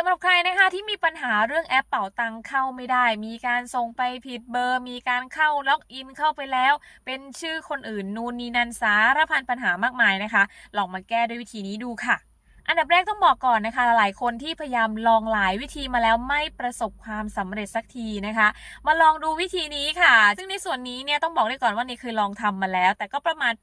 สำหรับใครนะคะที่มีปัญหาเรื่องแอปเป่าตังเข้าไม่ได้ มีการส่งไปผิดเบอร์ มีการเข้าล็อกอินเข้าไปแล้ว เป็นชื่อคนอื่นนูนนีนันสารพันปัญหามากมายนะคะ ลองมาแก้ด้วยวิธีนี้ดูค่ะ อันดับแรกต้องบอกก่อนนะคะ หลายคนที่พยายามลองหลายวิธีมาแล้วไม่ประสบความสำเร็จสักทีนะคะ มาลองดูวิธีนี้ค่ะ ซึ่งในส่วนนี้เนี่ยต้องบอกได้ก่อนว่านี่เคยลองทำมาแล้ว แต่ก็ประมาณ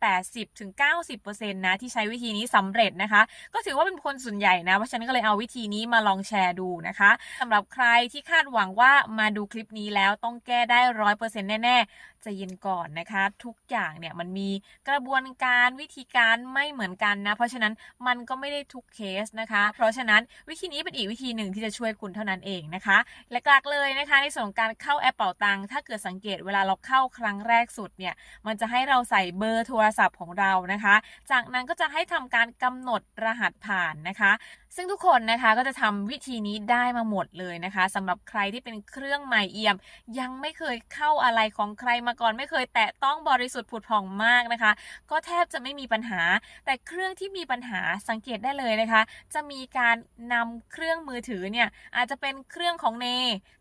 80-90%นะที่ใช้วิธีนี้สำเร็จนะคะ ก็ถือว่าเป็นคนส่วนใหญ่นะ เพราะฉะนั้นก็เลยเอาวิธีนี้มาลองแชร์ดูนะคะสำหรับใครที่คาดหวังว่ามาดูคลิปนี้แล้วต้องแก้ได้ร้อยเปอร์เซ็นต์แน่ๆ ใจเย็นก่อนนะคะ ทุกอย่างเนี่ยมันมีกระบวนการวิธีการไม่เหมือนกันนะ เพราะฉะนั้นมันก็ไม่ได้ทุกเคสนะคะ เพราะฉะนั้นวิธีนี้เป็นอีกวิธีหนึ่งที่จะช่วยคุณเท่านั้นเองนะคะและหลักเลยนะคะ ในส่วนของการเข้าแอปเป่าตังค์ถ้าเกิดสังเกตเวลาเราเข้าครั้งแรกสุดเนี่ยมันจะให้เราใส่เบอร์โทรศัพท์ของเรานะคะ จากนั้นก็จะให้ทำการกำหนดรหัสผ่านนะคะ ซึ่งทุกคนนะคะก็จะทำวิธีนี้ได้มาหมดเลยนะคะสำหรับใครที่เป็นเครื่องใหม่เอี่ยม ยังไม่เคยเข้าอะไรของใครมาก่อนไม่เคย แตะต้องบริสุทธิ์ผุดผ่องมากนะคะ ก็แทบจะไม่มีปัญหา แต่เครื่องที่มีปัญหาสังเกตได้เลยนะคะ จะมีการนำเครื่องมือถือเนี่ยอาจจะเป็นเครื่องของเน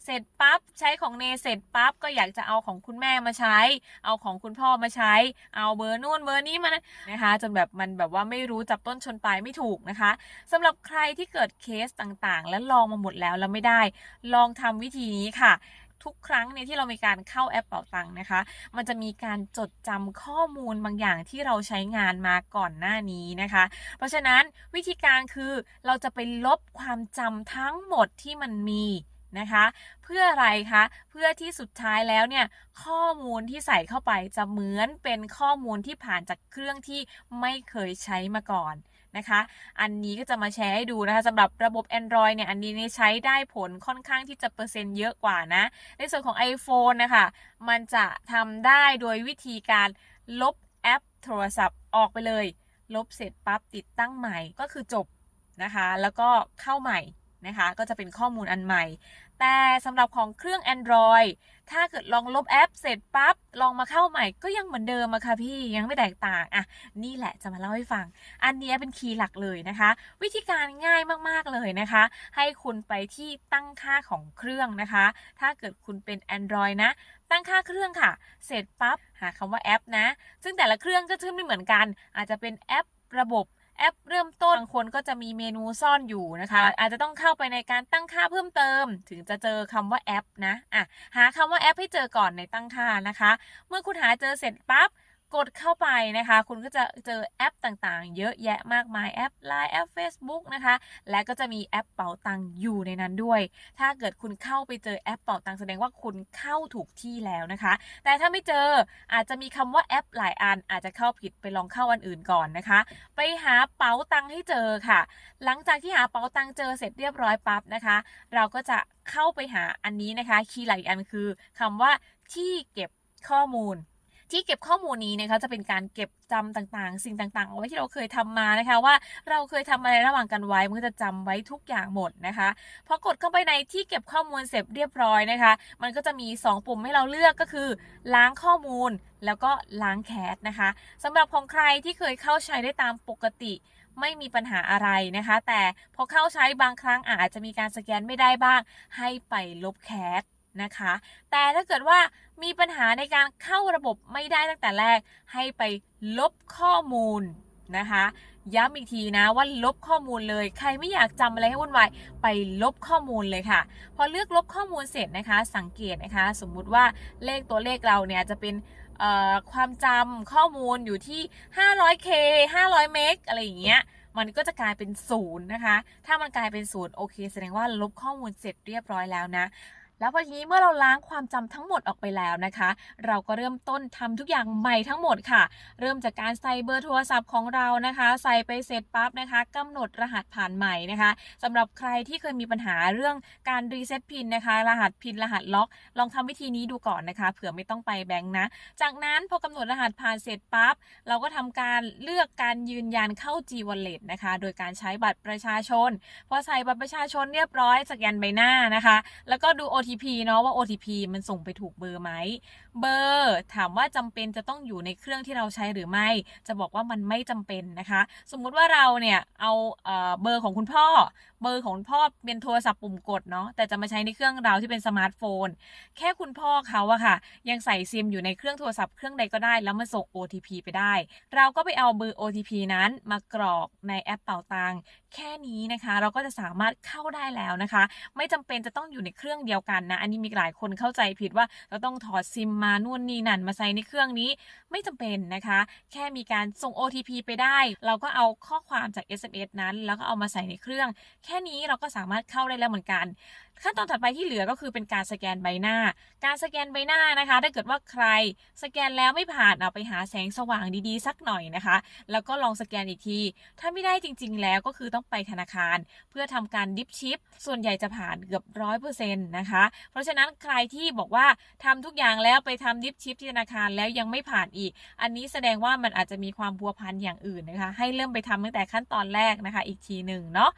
เสร็จปั๊บใช้ของเนเสร็จปั๊บก็อยากจะเอาของคุณแม่มาใช้ เอาของคุณพ่อมาใช้ เอาเบอร์นู่นเบอร์นี้มานะคะ จนแบบมันแบบว่าไม่รู้จับต้นชนปลายไม่ถูกนะคะสำหรับใครที่เกิดเคสต่างๆ และลองมาหมดแล้วแล้วไม่ได้ ลองทำวิธีนี้ค่ะทุกครั้งเนี่ยที่เรามีการเข้าแอปเป่าตังค์นะคะ มันจะมีการจดจำข้อมูลบางอย่างที่เราใช้งานมาก่อนหน้านี้นะคะ เพราะฉะนั้นวิธีการคือเราจะไปลบความจำทั้งหมดที่มันมี นะคะ เพื่ออะไรคะ เพื่อที่สุดท้ายแล้วเนี่ยข้อมูลที่ใส่เข้าไปจะเหมือนเป็นข้อมูลที่ผ่านจากเครื่องที่ไม่เคยใช้มาก่อนนะคะ อันนี้ก็จะมาแชร์ให้ดูนะคะสำหรับระบบ Android เนี่ย อันนี้ใช้ได้ผลค่อนข้างที่จะเปอร์เซ็นต์เยอะกว่านะ ในส่วนของ iPhone นะคะ มันจะทำได้โดยวิธีการลบแอปโทรศัพท์ออกไปเลย ลบเสร็จปั๊บติดตั้งใหม่ก็คือจบนะคะ แล้วก็เข้าใหม่นะคะ ก็จะเป็นข้อมูลอันใหม่ แต่สำหรับของเครื่อง Android ถ้าเกิดลองลบแอปเสร็จปั๊บลองมาเข้าใหม่ก็ยังเหมือนเดิมอะค่ะพี่ยังไม่แตกต่างอะนี่แหละจะมาเล่าให้ฟัง อันนี้เป็นคีย์หลักเลยนะคะ วิธีการง่ายมากๆเลยนะคะ ให้คุณไปที่ตั้งค่าของเครื่องนะคะ ถ้าเกิดคุณเป็น Android นะ ตั้งค่าเครื่องค่ะ เสร็จปั๊บหาคำว่าแอปนะ ซึ่งแต่ละเครื่องก็ชื่อไม่เหมือนกัน อาจจะเป็นแอประบบ แอปเริ่มต้นบางคนก็จะมีเมนูซ่อนอยู่นะคะ อาจจะต้องเข้าไปในการตั้งค่าเพิ่มเติม ถึงจะเจอคำว่าแอปนะอะหาคำว่าแอปให้เจอก่อนในตั้งค่านะคะ เมื่อคุณหาเจอเสร็จปั๊บ กดเข้าไปนะคะ คุณก็จะเจอแอปต่างๆ เยอะแยะมากมายแอป Line แอป Facebook นะคะ และก็จะมีแอปเป๋าตังค์อยู่ในนั้นด้วย ถ้าเกิดคุณเข้าไปเจอแอปเป๋าตังค์แสดงว่าคุณเข้าถูกที่แล้วนะคะ แต่ถ้าไม่เจออาจจะมีคำว่าแอปหลายอัน อาจจะเข้าผิดไปลองเข้าอันอื่นก่อนนะคะ ไปหาเป๋าตังค์ให้เจอค่ะ หลังจากที่หาเป๋าตังค์เจอเสร็จเรียบร้อยปั๊บนะคะ เราก็จะเข้าไปหาอันนี้นะคะ คีย์หลักอีกอันคือคำว่าที่เก็บข้อมูล ที่เก็บข้อมูลนี้นะคะจะเป็นการเก็บจำต่างๆ สิ่งต่างๆเอาไว้ที่เราเคยทำมานะคะ ว่าเราเคยทำอะไรระหว่างกันไว้มันก็จะจำไว้ทุกอย่างหมดนะคะพอกดเข้าไปในที่เก็บข้อมูลเสร็จเรียบร้อยนะคะ มันก็จะมี 2 ปุ่มให้เราเลือกก็คือ ล้างข้อมูลแล้วก็ล้างแคชนะคะสำหรับของใครที่เคยเข้าใช้ได้ตามปกติไม่มีปัญหาอะไรนะคะ แต่พอเข้าใช้บางครั้งอาจจะมีการสแกนไม่ได้บ้าง ให้ไปลบแคชนะคะ แต่ถ้าเกิดว่า มีปัญหาในการเข้าระบบไม่ได้ตั้งแต่แรก ให้ไปลบข้อมูลนะคะ ย้ำอีกทีนะว่าลบข้อมูลเลย ใครไม่อยากจำอะไรให้วุ่นวายไปลบข้อมูลเลยค่ะ พอเลือกลบข้อมูลเสร็จนะคะ สังเกตนะคะ สมมุติว่าเลขตัวเลขเราเนี่ยจะเป็นความจำข้อมูลอยู่ที่ 500k 500เมกอะไรอย่างเงี้ยมันก็จะกลายเป็นศูนย์นะคะ ถ้ามันกลายเป็นศูนย์โอเค แสดงว่าลบข้อมูลเสร็จเรียบร้อยแล้วนะ แล้วพอทีนี้เมื่อเราล้างความจำทั้งหมดออกไปแล้วนะคะ เราก็เริ่มต้นทำทุกอย่างใหม่ทั้งหมดค่ะ เริ่มจากการใส่เบอร์โทรศัพท์ของเรานะคะ ใส่ไปเสร็จปั๊บนะคะกำหนดรหัสผ่านใหม่นะคะสำหรับใครที่เคยมีปัญหาเรื่องการรีเซ็ตพินนะคะ รหัสพินรหัสล็อก ลองทำวิธีนี้ดูก่อนนะคะ เผื่อไม่ต้องไปแบงค์นะ จากนั้นพอกำหนดรหัสผ่านเสร็จปั๊บเราก็ทำการเลือกการยืนยันเข้า G Wallet นะคะ โดยการใช้บัตรประชาชน พอใส่บัตรประชาชนเรียบร้อยสแกนใบหน้านะคะ แล้วก็ดู OTP เนาะว่า OTP มันส่งไปถูกเบอร์ไหม เบอร์ถามว่าจำเป็นจะต้องอยู่ในเครื่องที่เราใช้หรือไม่ จะบอกว่ามันไม่จำเป็นนะคะ สมมุติว่าเราเนี่ยเอาเอ่อเบอร์ของคุณพ่อ เบอร์ของพ่อเป็นโทรศัพท์ปุ่มกดเนาะแต่จะมาใช้ในเครื่องเราที่เป็นสมาร์ทโฟน แค่คุณพ่อเขาอะค่ะ ยังใส่ซิมอยู่ในเครื่องโทรศัพท์เครื่องใดก็ได้ แล้วมาส่ง OTP ไปได้ เราก็ไปเอาเบอร์ OTP นั้นมากรอกในแอปเป่าตังแค่นี้นะคะ เราก็จะสามารถเข้าได้แล้วนะคะ ไม่จำเป็นจะต้องอยู่ในเครื่องเดียวกันนะอันนี้มีหลายคนเข้าใจผิดว่าเราต้องถอดซิมมานู่นนี่นั่นมาใส่ในเครื่องนี้ไม่จำเป็นนะคะ แค่มีการส่ง OTP ไปได้ เราก็เอาข้อความจาก SMS นั้น แล้วก็เอามาใส่ในเครื่อง แค่ค่นี้เราก็สามารถเข้าได้แล้วเหมือนกัน ขั้นตอนถัดไปที่เหลือก็คือเป็นการสแกนใบหน้า การสแกนใบหน้านะคะ ถ้าเกิดว่าใครสแกนแล้วไม่ผ่านเอาไปหาแสงสว่างดีๆ สักหน่อยนะคะ แล้วก็ลองสแกนอีกที ถ้าไม่ได้จริง ๆ แล้วก็คือต้องไปธนาคาร เพื่อทำการดิฟชิป ส่วนใหญ่จะผ่านเกือบร้อยเปอร์เซ็นต์นะคะ เพราะฉะนั้นใครที่บอกว่าทำทุกอย่างแล้วไปทำดิฟชิปที่ธนาคารแล้วยังไม่ผ่านอีก อันนี้แสดงว่ามันอาจจะมีความพัวพันอย่างอื่นนะคะ ให้เริ่มไปทำตั้งแต่ขั้นตอนแรกนะคะ อีกทีหนึ่งเนาะ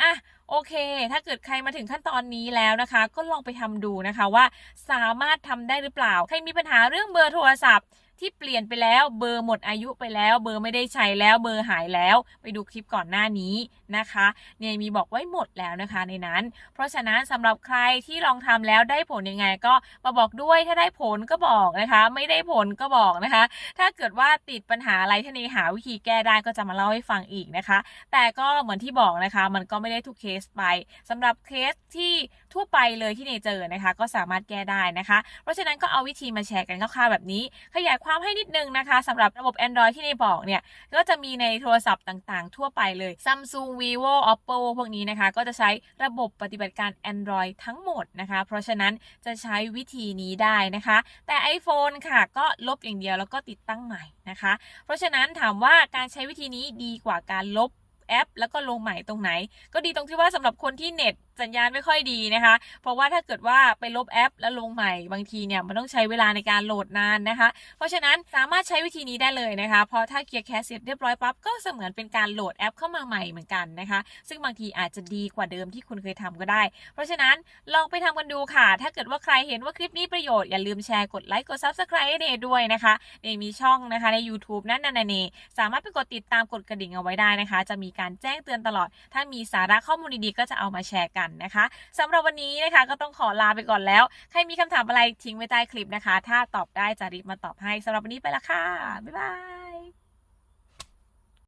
อะ โอเค ถ้าเกิดใครมาถึงขั้นตอนนี้แล้วนะคะ ก็ลองไปทำดูนะคะว่าสามารถทำได้หรือเปล่า ใครมีปัญหาเรื่องเบอร์โทรศัพท์ที่เปลี่ยนไปแล้วเบอร์หมดอายุไปแล้ว เบอร์ไม่ได้ใช้แล้วเบอร์หายแล้ว ไปดูคลิปก่อนหน้านี้ นะคะเนี่ยมีบอกไว้หมดแล้วนะคะในนั้น เพราะฉะนั้นสำหรับใครที่ลองทำแล้วได้ผลยังไงก็มาบอกด้วยถ้าได้ผลก็บอกนะคะ ไม่ได้ผลก็บอกนะคะ ถ้าเกิดว่าติดปัญหาอะไรท่านเอหาวิธีแก้ได้ก็จะมาเล่าให้ฟังอีกนะคะ แต่ก็เหมือนที่บอกนะคะ มันก็ไม่ได้ทุกเคสไปสำหรับเคสที่ทั่วไปเลยที่เนเจอนะคะ ก็สามารถแก้ได้นะคะ เพราะฉะนั้นก็เอาวิธีมาแชร์กันคร่าวๆแบบนี้ ขยายความให้นิดนึงนะคะสำหรับระบบ Android ที่เนบอกเนี่ยก็จะมีในโทรศัพท์ต่างๆ ทั่วไปเลย Samsung Vivo Oppo พวกนี้นะคะ ก็จะใช้ระบบปฏิบัติการ Android ทั้งหมดนะคะ เพราะฉะนั้นจะใช้วิธีนี้ได้นะคะ แต่ iPhone ค่ะก็ลบอย่างเดียวแล้วก็ติดตั้งใหม่นะคะ เพราะฉะนั้นถามว่าการใช้วิธีนี้ดีกว่าการลบแอป แล้วก็ลงใหม่ตรงไหน ก็ดีตรงที่ว่าสำหรับคนที่เน็ตสัญญาณไม่ค่อยดีนะคะ เพราะว่าถ้าเกิดว่าไปลบแอปแล้วลงใหม่บางทีเนี่ยมันต้องใช้เวลาในการโหลดนานนะคะ เพราะฉะนั้นสามารถใช้วิธีนี้ได้เลยนะคะ เพราะถ้าเคลียร์แคสเสร็จเรียบร้อยปั๊บก็เสมือนเป็นการโหลดแอปเข้ามาใหม่เหมือนกันนะคะ ซึ่งบางทีอาจจะดีกว่าเดิมที่คุณเคยทำก็ได้ เพราะฉะนั้นลองไปทำกันดูค่ะ ถ้าเกิดว่าใครเห็นว่าคลิปนี้ประโยชน์อย่าลืมแชร์กดไลค์กด subscribe ให้เนด้วยนะคะเนมีช่องนะคะใน YouTube นั่นนันเนสามารถไปกดติดตามกดกระดิ่งเอาไว้ได้นะคะ จะมีการแจ้งเตือนตลอด ถ้ามีสาระข้อมูลดีๆก็จะเอามาแชร์กันนะคะสำหรับวันนี้นะคะก็ต้องขอลาไปก่อนแล้ว ใครมีคำถามอะไรทิ้งไว้ใต้คลิปนะคะ ถ้าตอบได้จะรีบมาตอบให้สำหรับวันนี้ไปละค่ะ บ๊ายบาย